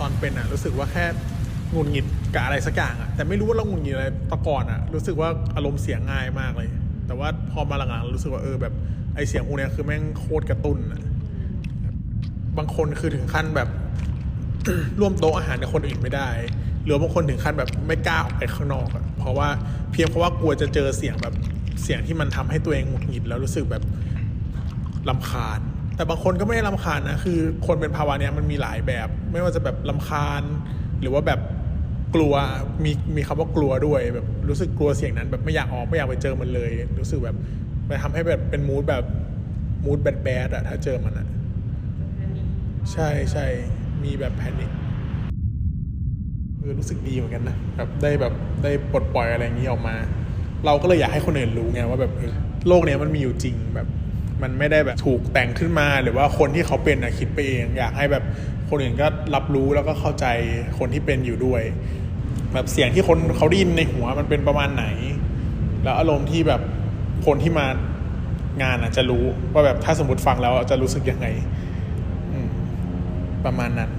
ตอนเป็นอะรู้สึกว่าแค่งุดหงิดกับอะไรสักอย่างอะแต่ไม่รู้ว่าเรางุดหงิดอะไรตะก่อนอะรู้สึกว่าอารมณ์เสียง่ายมากเลย แต่ว่าพอมาหลังๆรู้สึกว่าเออแบบไอเสียงพวกเนี้ยคือแม่งโคตรกระตุ้นอะบางคนคือถึงขั้นแบบ ร่วมโต๊ะอาหารกับคนอื่นไม่ได้ หรือบางคนถึงขั้นแบบไม่กล้าออกไปข้างนอกอะเพราะว่าเพียงเพราะว่ากลัวจะเจอเสียงแบบเสียงที่มันทำให้ตัวเองหงุดหงิดแล้วรู้สึกแบบลำคาญ แต่บางคนก็ไม่ได้ลำคาญนะคือคนเป็นภาวะเนี้ยมันมีหลายแบบ ไม่ว่าจะแบบลำคาญ หรือว่าแบบกลัวมีมีคำว่ากลัวด้วยแบบรู้สึกกลัวเสียงนั้น แบบไม่อยากออกไม่อยากไปเจอมันเลย รู้สึกแบบมันทำให้แบบเป็นมูดแบบมูดแบดแบดอะถ้าเจอมันอะใช่ใช่มีแบบแพนิคเออรู้สึกดีเหมือนกันนะแบบได้แบบได้ปลดปล่อยอะไรอย่างนี้ออกมา เราก็เลยอยากให้คนอื่นรู้ไงว่าแบบเออโลกเนี้ยมันมีอยู่จริงแบบ มันไม่ได้แบบถูกแต่งขึ้นมา หรือว่าคนที่เขาเป็นนะคิดไปเอง อยากให้แบบคนอื่นก็รับรู้แล้วก็เข้าใจคนที่เป็นอยู่ด้วย แบบเสียงที่คนเขาได้ยินในหัวมันเป็นประมาณไหน แล้วอารมณ์ที่แบบคนที่มางานอะจะรู้ว่าแบบถ้าสมมติฟังแล้วจะรู้สึกยังไงประมาณนั้น